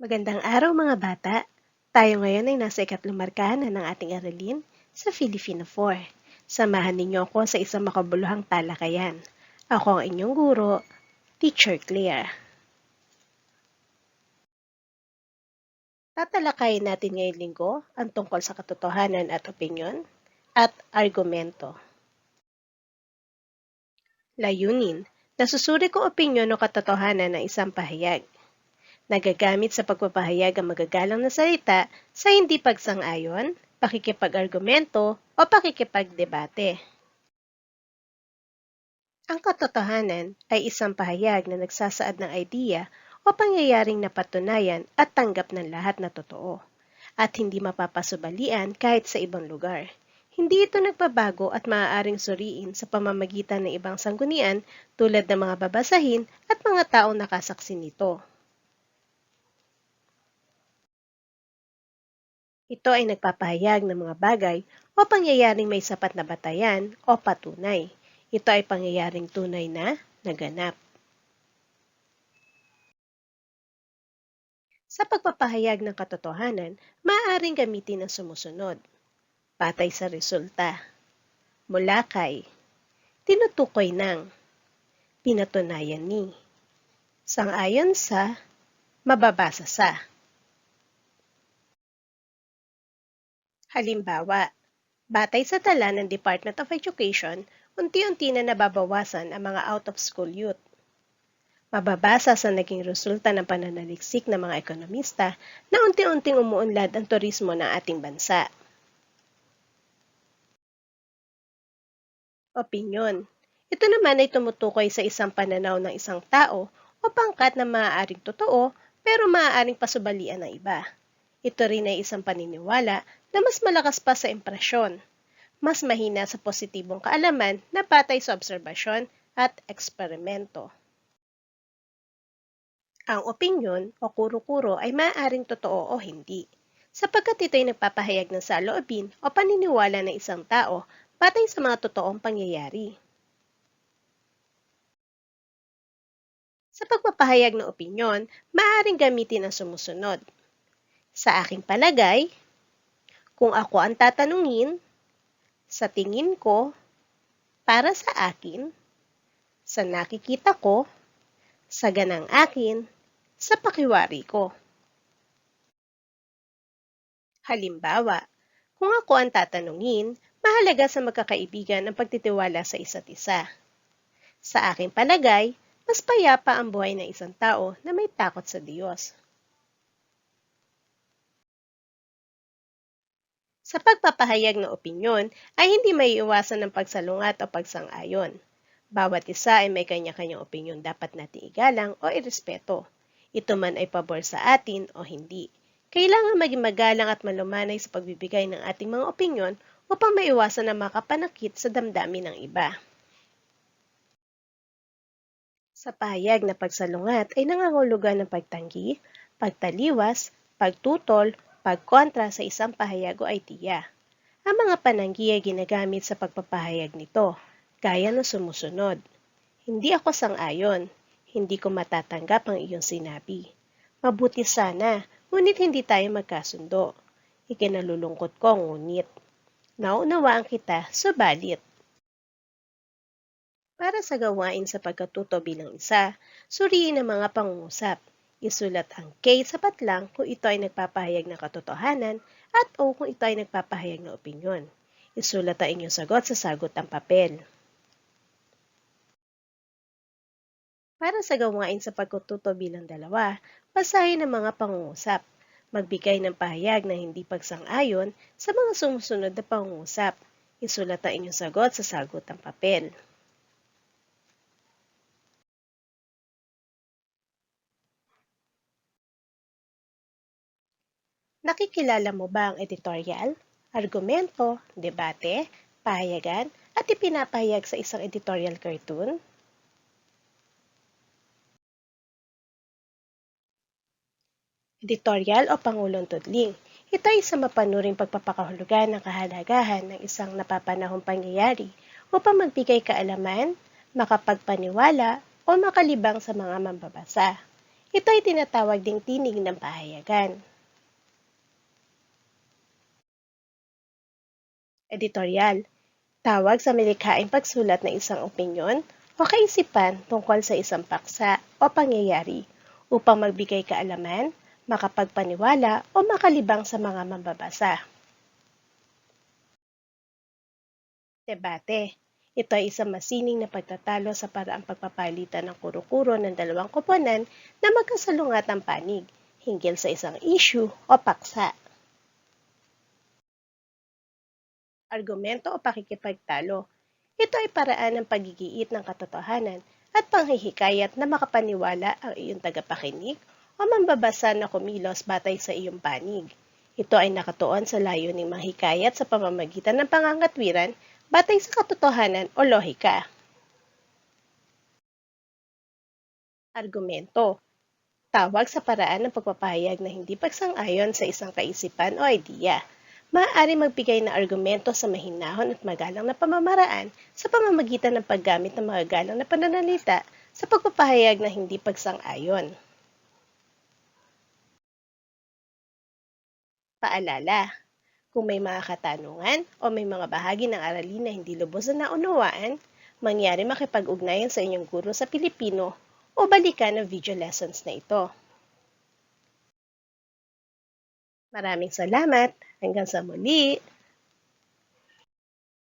Magandang araw mga bata! Tayo ngayon ay nasa ikatlong markahan ng ating aralin sa Filipino 4. Samahan ninyo ako sa isang makabuluhang talakayan. Ako ang inyong guro, Teacher Claire. Tatalakayin natin ngayong linggo ang tungkol sa katotohanan at opinyon at argumento. Layunin, nasusuri ko opinyon o katotohanan ng isang pahayag nagagamit sa pagpapahayag ang magagalang na salita sa hindi pagsang-ayon, pakikipag-argumento o pakikipagdebate. Ang katotohanan ay isang pahayag na nagsasaad ng idea o pangyayaring napatunayan at tanggap ng lahat na totoo, at hindi mapapasubalian kahit sa ibang lugar. Hindi ito nagbabago at maaaring suriin sa pamamagitan ng ibang sanggunian tulad ng mga babasahin at mga taong nakasaksi nito. Ito ay nagpapahayag ng mga bagay o pangyayaring may sapat na batayan o patunay. Ito ay pangyayaring tunay na naganap. Sa pagpapahayag ng katotohanan, maaaring gamitin ang sumusunod. Patay sa resulta. Mula kay. Tinutukoy ng. Pinatunayan ni. Sangayon sa. Mababasa sa. Halimbawa, batay sa tala ng Department of Education, unti-unti na nababawasan ang mga out-of-school youth. Mababasa sa naging resulta ng pananaliksik ng mga ekonomista na unti-unting umuunlad ang turismo ng ating bansa. Opinyon. Ito naman ay tumutukoy sa isang pananaw ng isang tao o pangkat na maaaring totoo pero maaaring pasubalian ng iba. Ito rin ay isang paniniwala na mas malakas pa sa impresyon, mas mahina sa positibong kaalaman na batay sa obserbasyon at eksperimento. Ang opinyon o kuro-kuro ay maaaring totoo o hindi, sapagkat ito ay nagpapahayag ng saloobin o paniniwala ng isang tao batay sa mga totoong pangyayari. Sa pagpapahayag ng opinyon, maaaring gamitin ang sumusunod – sa aking palagay, kung ako ang tatanungin, sa tingin ko, para sa akin, sa nakikita ko, sa ganang akin, sa pakiwari ko. Halimbawa, kung ako ang tatanungin, mahalaga sa magkakaibigan ang pagtitiwala sa isa't isa. Sa aking palagay, mas payapa ang buhay ng isang tao na may takot sa Diyos. Sa pagpapahayag ng opinyon ay hindi may iwasan ng pagsalungat o pagsang-ayon. Bawat isa ay may kanya-kanyang opinyon dapat nating igalang o irespeto. Ito man ay pabor sa atin o hindi. Kailangan maging magalang at malumanay sa pagbibigay ng ating mga opinyon upang maiwasan ang makapanakit sa damdamin ng iba. Sa pahayag na pagsalungat ay nangangulugan ng pagtanggi, pagtaliwas, pagtutol, pagkontra sa isang pahayag o idea. Ang mga pananggi ay ginagamit sa pagpapahayag nito, gaya ng sumusunod. Hindi ako sang-ayon. Hindi ko matatanggap ang iyong sinabi. Mabuti sana, ngunit hindi tayo magkasundo. Ikinalulungkot ko, ngunit. Naunawaan kita, subalit. Para sa gawain sa pagkatuto bilang isa, suriin ang mga pangungusap Isulat ang K sapat lang kung ito ay nagpapahayag ng katotohanan at O kung ito ay nagpapahayag ng opinyon. Isulat ang inyong sagot sa sagot ang papel. Para sa gawain sa pagkututo bilang dalawa, basahin ang mga pangungusap. Magbigay ng pahayag na hindi pagsang-ayon sa mga sumusunod na pangungusap. Isulat ang inyong sagot sa sagot ang papel. Nakikilala mo ba ang editorial, argumento, debate, pahayagan, at ipinapahayag sa isang editorial cartoon? Editorial o Pangulong Tudling. Ito ay isang mapanuring pagpapakahulugan ng kahalagahan ng isang napapanahong pangyayari upang magbigay kaalaman, makapagpaniwala, o makalibang sa mga mambabasa. Ito ay tinatawag ding tinig ng pahayagan. Editorial Tawag sa malikhaing pagsulat ng isang opinyon o kaisipan tungkol sa isang paksa o pangyayari upang magbigay kaalaman, makapagpaniwala o makalibang sa mga mambabasa. Debate Ito ay isang masining na pagtatalo sa paraang pagpapalitan ng kuro-kuro ng dalawang koponan na magkasalungat ang panig hinggil sa isang issue o paksa. Argumento o pakikipagtalo. Ito ay paraan ng pagigiit ng katotohanan at panghihikayat na makapaniwala ang iyong tagapakinig o mambabasa na kumilos batay sa iyong panig. Ito ay nakatuon sa layuning manghikayat sa pamamagitan ng pangangatwiran batay sa katotohanan o lohika. Argumento Tawag sa paraan ng pagpapahayag na hindi pagsang-ayon sa isang kaisipan o idea maaari magbigay ng argumento sa mahinahon at magalang na pamamaraan sa pamamagitan ng paggamit ng mga galang na pananalita sa pagpapahayag na hindi pagsang-ayon. Paalala, kung may mga katanungan o may mga bahagi ng aralin na hindi lubos na naunawaan, mangyari makipag-ugnayan sa inyong guro sa Pilipino o balikan ang video lessons na ito. Maraming salamat! Hanggang sa muli!